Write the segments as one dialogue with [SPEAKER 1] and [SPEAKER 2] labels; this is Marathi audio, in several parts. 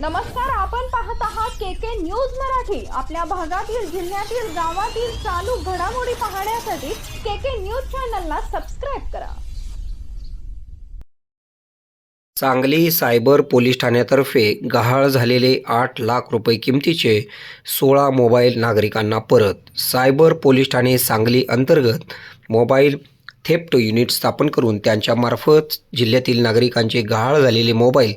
[SPEAKER 1] नमस्कार आपण पाहत आहात के के न्यूज मराठी. आपल्या भागातील जिल्ह्यातील गावातील चालू घडामोडी पाहण्यासाठी के के न्यूज चॅनलला सबस्क्राईब करा.
[SPEAKER 2] सांगली सायबर पोलीस ठाण्यातर्फे गहाळ झालेले आठ लाख रुपये किमतीचे सोळा मोबाईल नागरिकांना परत. सायबर पोलीस ठाणे सांगली अंतर्गत मोबाईल थेफ्ट युनिट स्थापन करून त्यांच्यामार्फत जिल्ह्यातील नागरिकांचे गहाळ झालेले मोबाईल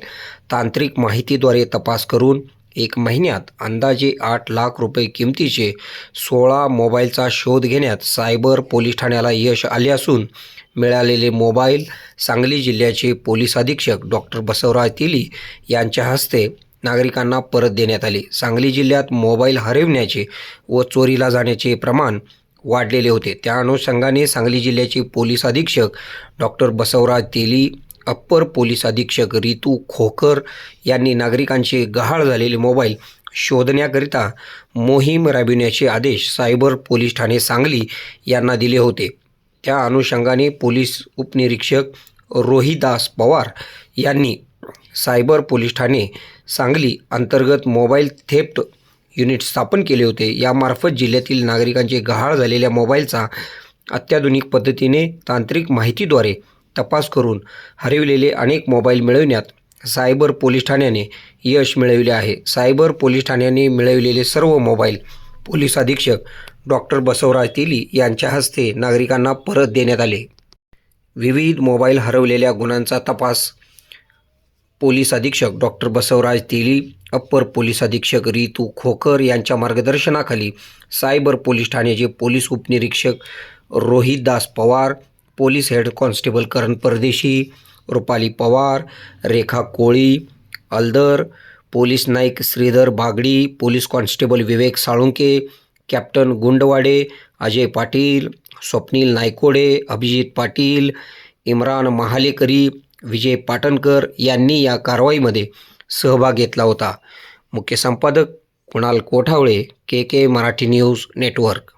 [SPEAKER 2] तांत्रिक माहितीद्वारे तपास करून एक महिन्यात अंदाजे आठ लाख रुपये किमतीचे सोळा मोबाईलचा शोध घेण्यात सायबर पोलीस ठाण्याला यश आले असून मिळालेले मोबाईल सांगली जिल्ह्याचे पोलीस अधीक्षक डॉक्टर बसवराज तिली यांच्या हस्ते नागरिकांना परत देण्यात आले. सांगली जिल्ह्यात मोबाईल हरविण्याचे व चोरीला जाण्याचे प्रमाण वाढलेले होते. त्या अनुषंगाने सांगली जिल्ह्याचे पोलीस अधीक्षक doctor Basavaraj Teli upper police अधीक्षक रितू खोकर यांनी नागरिकांचे गहाळ झालेले मोबाईल शोधण्याकरिता मोहीम राबविण्याचे आदेश सायबर पोलीस ठाणे सांगली यांना दिले होते. त्या अनुषंगाने पोलीस उपनिरीक्षक रोहिदास पवार यांनी सायबर पोलीस ठाणे सांगली अंतर्गत मोबाईल थेफ्ट युनिट स्थापन केले होते. यामार्फत जिल्ह्यातील नागरिकांचे गहाळ झालेल्या मोबाईलचा अत्याधुनिक पद्धतीने तांत्रिक माहितीद्वारे तपास करून हरविलेले अनेक मोबाईल मिळविण्यात सायबर पोलीस ठाण्याने यश मिळविले आहे. सायबर पोलीस ठाण्याने मिळविलेले सर्व मोबाईल पोलीस अधीक्षक डॉक्टर बसवराज तेली यांच्या हस्ते नागरिकांना परत देण्यात आले. विविध मोबाईल हरवलेल्या गुन्ह्यांचा तपास पोलीस अधीक्षक doctor Basavaraj Teli upper police अधीक्षक रितू खोकर यांच्या मार्गदर्शनाखाली सायबर पोलीस ठाण्याचे पोलीस उपनिरीक्षक Rohitdas Pawar police head constable Karan Pardeshi Rupali Pawar Rekha Koli Aldar police naik Shridhar Bagdi police constable Vivek Salunke captain Gundwade Ajay Patil Swapnil Naikode Abhijit Patil Imran Mahalekari Vijay Patankar यांनी या कारवाईमध्ये सहभाग घेतला होता. मुख्य संपादक Kunal Kothavale K K Marathi news network.